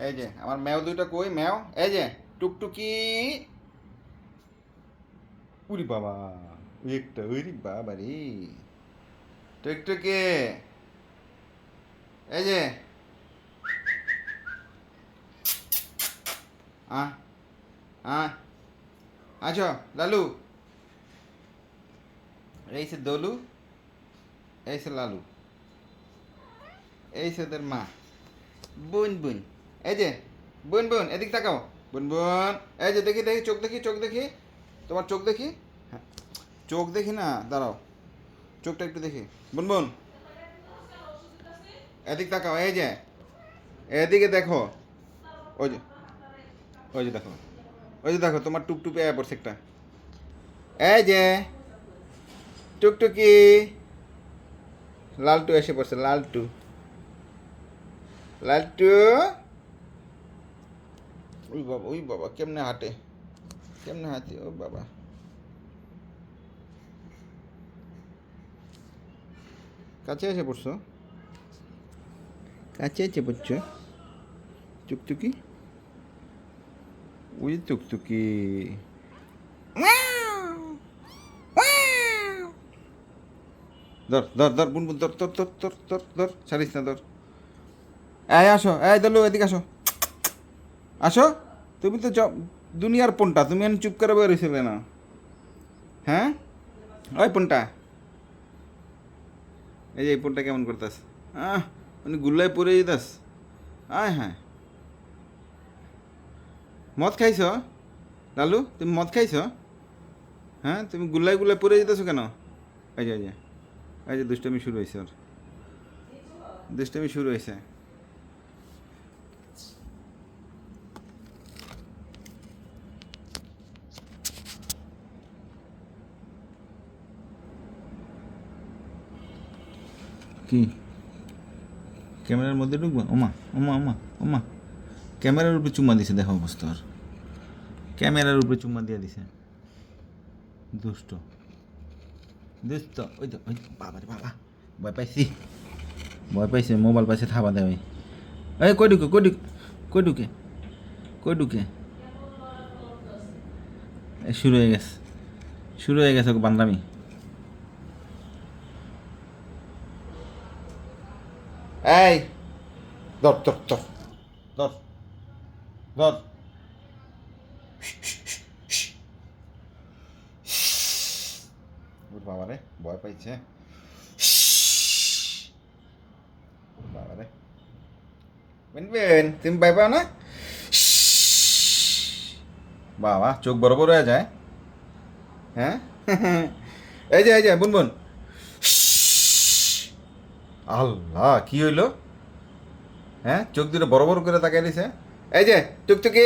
এই যে, আমার ম্যাও দুইটা কই? ম্যাও, এই যে, টুকটুকি। উরি বাবা, একটা উরি বাবা রে। টুকটুকি। এই যে। আ আ, আছো, লালু? এই সে দলু, এই সে লালু। এই সে ওদের মা। বোন বোন। এই যে, বোন বোন, এদিক তাকাও। বোন বোন, এই যে, দেখি দেখি, চোখ দেখি চোখ দেখি। তোমার চোখ দেখি? হ্যাঁ। চোখ দেখি না? দাঁড়াও। চোখটা একটু দেখি। বোন বোন। এদিক তাকাও, এই যে। এদিকে দেখো। ওই যে ওই যে দেখো। ওই যে দেখো, তোমার টুকটুকে আয়া পড়ছে একটা। এই যে, টুকটুকি। লালটু এসে পড়ছে, লালটু। লালটু ওই বাবা ওই বাবা, কেমনে হাঁটে? কেমনে হাঁটে? ও বাবা। কাছে এসে পড়ছো? কাছে এসে পড়ছো? টুকটুকি? ওই টুকটুকি। ধর ধর ধর বুন বুন ধর ধর ধর ধর ধর ধর, ছাড়িস না, ধর। এই, আসো, এই দলু এদিকে আসো। আসো। তুমি তো দুনিয়ার পন্টা, তুমি এখন চুপ করে বয়ে রয়েছিলে না। হ্যাঁ? ওই পন্টা। এই যে এই পন্টা কেমন করতাস? আহ মানে গুল্লায় পরে যেতাস। আয় হ্যাঁ। মদ খাইছ? লালু, তুমি মদ খাইছ? হ্যাঁ তুমি গুল্লাই গুল্লায় পরে যেতেছো কেন? এই যে এই যে। এই যে দুষ্টামি শুরু হয়েছে ওর। দুষ্টামি শুরু হয়েছে কি? ক্যামেরার মধ্যে ঢুকবো? ওমা ওমা ওমা ওমা। ক্যামেরার উপরে চুম্মা দিছে, দেখো অবস্থা ওর। ক্যামেরার উপরে চুম্মা দিয়ে দিছে। দুষ্ট। দুষ্ট, ওই তো, ওই বাবা রে বাবা। ভয় পাইছি। ভয় পাইছে, মোবাইল পাইছে, থাবা দেবে এই, কই ঢুকে কই ঢুকে কই ঢুকে কই ঢুকে? শুরু হয়ে গেছে। শুরু হয়ে গেছে বান্দামি। এই, ধর ধর ধর ধর ধর। ওর বাবারে, ভয় পাইছে। ওর বাবারে। বেন বেন, তুমি ভয় পাও না? বাবা, চোখ বড় বড় হয়ে যায়। হ্যাঁ? এই যে এই যে বুন বুন আল্লাহ কি হইল? হ্যাঁ চোখ দুটো বড় বড় করে তাকাই দিছে এই যে টুকটুকি